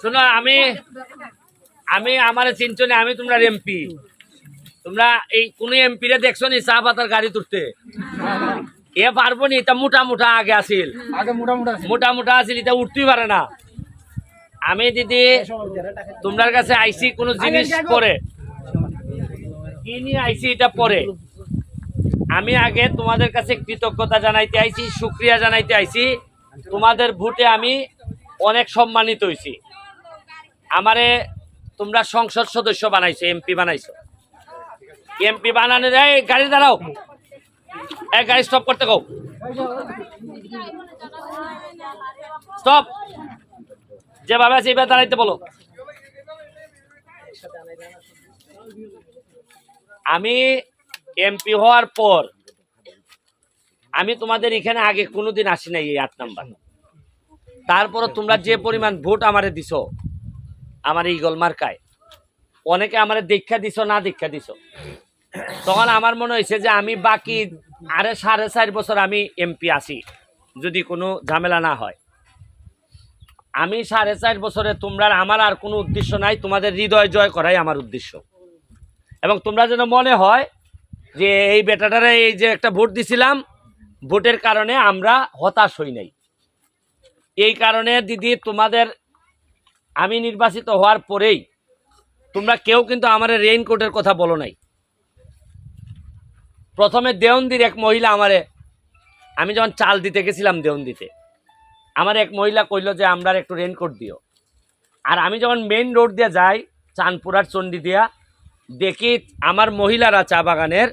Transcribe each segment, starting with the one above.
শোনো আমি আমি আমার চিন্তনে আমি তোমরা এমপি তোমরা এই কোন এমপি রে দেখছ নি চা পাতার গাড়ি তুলতে? এ পারব নি এটা মোটা মোটা আগে আসিল মোটা মোটা আসিল এটা উঠতেই পারে না। আমি দিদি তোমার কাছে আইসি কোনো জিনিস পরে। কি নিয়ে আইসি এটা পরে? আমি আগে তোমাদের কাছে কৃতজ্ঞতা জানাইতে আইছি শুক্রিয়া জানাইতে আইছি তোমাদের ভোটে আমি অনেক সম্মানিত হইছি। আমারে তোমরা সংসদ সদস্য বানাইছো এমপি বানাইছো। এমপি বানানোর এই গাড়ি দাঁড়াও। এই গাড়ি স্টপ করতে কও। স্টপ যেভাবে আছে, এইভাবে দাঁড়াইতে বলো। আমি এমপি হওয়ার পর, আমি তোমাদের এখানে আগে কোনোদিন আসি নাই এই আট নাম্বার। তারপরও তোমরা যে পরিমাণ ভোট আমারে দিছ আমার এই মার্কায়। অনেকে আমার দীক্ষা দিছ, না দীক্ষা দিছ। তখন আমার মনে হয়েছে যে আমি বাকি আরে সাড়ে চার বছর আমি এমপি আসি যদি কোনো ঝামেলা না হয়। আমি সাড়ে চার বছরে তোমরা, আমার আর কোনো উদ্দেশ্য নাই, তোমাদের হৃদয় জয় করাই আমার উদ্দেশ্য। এবং তোমরা যেন মনে হয় যে এই বেটাটারে এই যে একটা ভোট দিছিলাম, ভোটের কারণে আমরা হতাশ হই নাই। এই কারণে দিদি, তোমাদের আমি নির্বাচিত হওয়ার পরেই তোমরা কেউ কিন্তু আমার রেইনকোটের কথা বলো নাই। প্রথমে দেওয়ন্দির এক মহিলা আমারে, আমি যখন চাল দিতে গেছিলাম দেওয়ন্দিতে, আমার এক মহিলা কইল যে আমরা একটু রেইনকোট দিও। আর আমি যখন মেইন রোড দিয়ে যাই চাঁদপুরার চণ্ডী দিয়া, দেখি আমার মহিলারা চা বাগানের,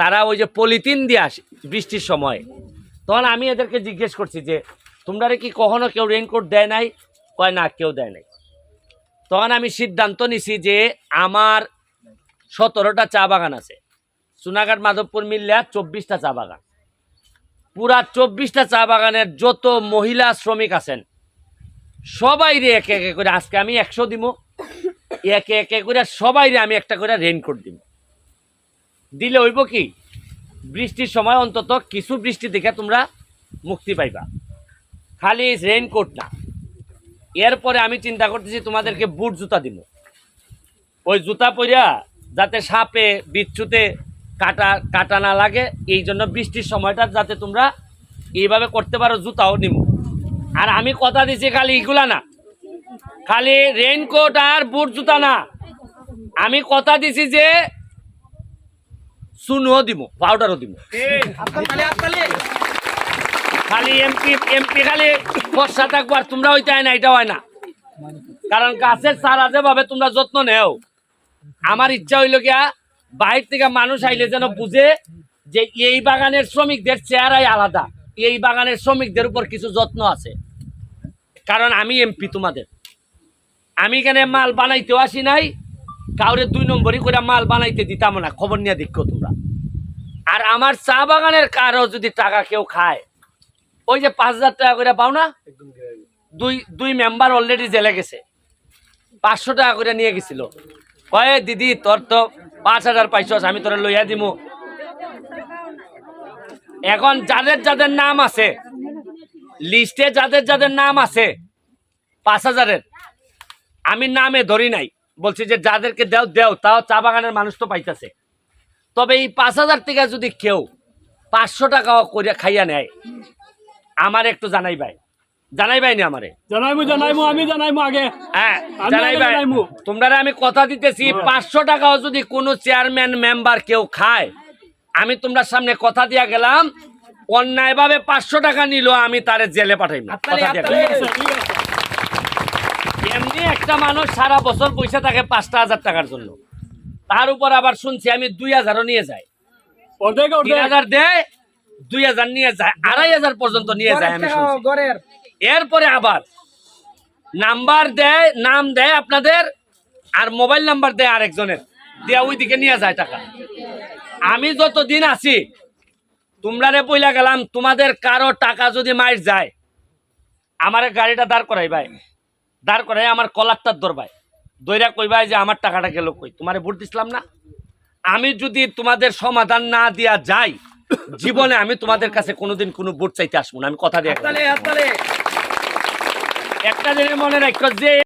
তারা ওই যে পলিথিন দিয়ে আসে বৃষ্টির সময়। তখন আমি এদেরকে জিজ্ঞেস করছি যে তোমরা কি কখনো কেউ রেইনকোট দেয় নাই? কয়, না, কেউ দেয় নাই। তখন আমি সিদ্ধান্ত নিছি যে আমার সতেরোটা চা বাগান আছে। সোনাঘাট মাধবপুর মিললে চব্বিশটা চা বাগান। পুরা চব্বিশটা চা বাগানের যত মহিলা শ্রমিক আছেন, সবাই রে একে একে করে আজকে আমি একশো দিব একে একে করে সবাই রে আমি একটা করে রেইনকোট দিব দিলে হইব কি? বৃষ্টির সময় অন্তত কিছু বৃষ্টি দেখে তোমরা মুক্তি পাইবা। খালি রেইনকোট না। এরপরে আমি চিন্তা করতেছি তোমাদেরকে বুট জুতা দিব। ওই জুতা পরিয়া যাতে সাপে, বিচ্ছুতে কাটা কাটা না লাগে, এই জন্য বৃষ্টির সময়টা যাতে তোমরা এইভাবে করতে পারো, জুতাও নিব। আর আমি কথা দিছি খালি এগুলা না। খালি রেইনকোট আর বুট জুতা না। আমি কথা দিছি যে সুনুও দিব পাউডারও দিব। খালি এমপি এমপি খালি বর্ষা থাকব আর তোমরা ওইটা হয় না এটা হয় না। কারণ গাছের চারা যেভাবে তোমরা যত্ন নেও, আমার ইচ্ছা হইল গিয়া বাইরে থেকে মানুষ আইলে যেন বুঝে যে এই বাগানের শ্রমিকদের চেহারাই আলাদা, এই বাগানের শ্রমিকদের উপর কিছু যত্ন আছে। কারণ আমি এমপি তোমাদের। আমি এখানে মাল বানাইতেও আসি নাই, কাউরে দুই নম্বরই করে মাল বানাইতে দিতাম না, খবর নিয়ে দেখো তোমরা। আর আমার চা বাগানের কারও যদি টাকা কেউ খায় ওই যে পাঁচ হাজার টাকা করে পাও না? দুই দুই মেম্বার অলরেডি জেলে গেছে। পাঁচশো টাকা করে নিয়ে গেছিল। কয়ে দিদি তোর তো পাঁচ হাজার পাইছস আমি তোরা লইয়া দিমু। এখন যাদের যাদের নাম আছে লিস্টে যাদের যাদের নাম আছে পাঁচ হাজারের আমি নামে ধরি নাই। বলছি যে যাদেরকে দেও দেও তাও চা বাগানের মানুষ তো পাইতেছে। তবে এই পাঁচ হাজার থেকে যদি কেউ পাঁচশো টাকাও করে খাইয়া নেয় আমার একটু জানাই ভাই জানাই ভাই নি আমারে? জানাইমু জানাইমু আমি জানাইমু আগে। হ্যাঁ জানাই ভাই তোমরা আমি কথা দিতেছি পাঁচশো টাকাও যদি কোনো চেয়ারম্যান মেম্বার কেউ খায় আমি তোমরা সামনে কথা দিয়া গেলাম অন্যায় ভাবে পাঁচশো টাকা নিল আমি তারে জেলে আছে এমনি একটা মানুষ সারা বছর পয়সা থাকে পাঁচটা হাজার টাকার জন্য। তার উপর আবার শুনছি আমি দুই হাজারও নিয়ে যাই হাজার দেয় দুই হাজার নিয়ে যায় আড়াই হাজার পর্যন্ত নিয়ে যায় আমি গড়ের এরপরে আবার নাম্বার দেয় নাম দেয় আপনাদের আর মোবাইল নাম্বার দেয় আরেকজনের দিয়ে ওইদিকে নিয়ে যায় টাকা। আমি যতদিন আছি তোমরা রে বইলা গেলাম তোমাদের কারও টাকা যদি মাইর যায় আমার গাড়িটা দাঁড় করাই ভাই। দাঁড় করাই আমার কলারটার ধরবাই দইরা কইবাই যে আমার টাকাটা গেল কই? তোমারে ভোট দিছিলাম না? আমি যদি তোমাদের সমাধান না দিয়া যাই জীবনে আমি তোমাদের কাছে কোনোদিন কোনো ভোট চাইতে আসব না আমি কথা দিয়ে। একটা জিনিস মনে রাখো যে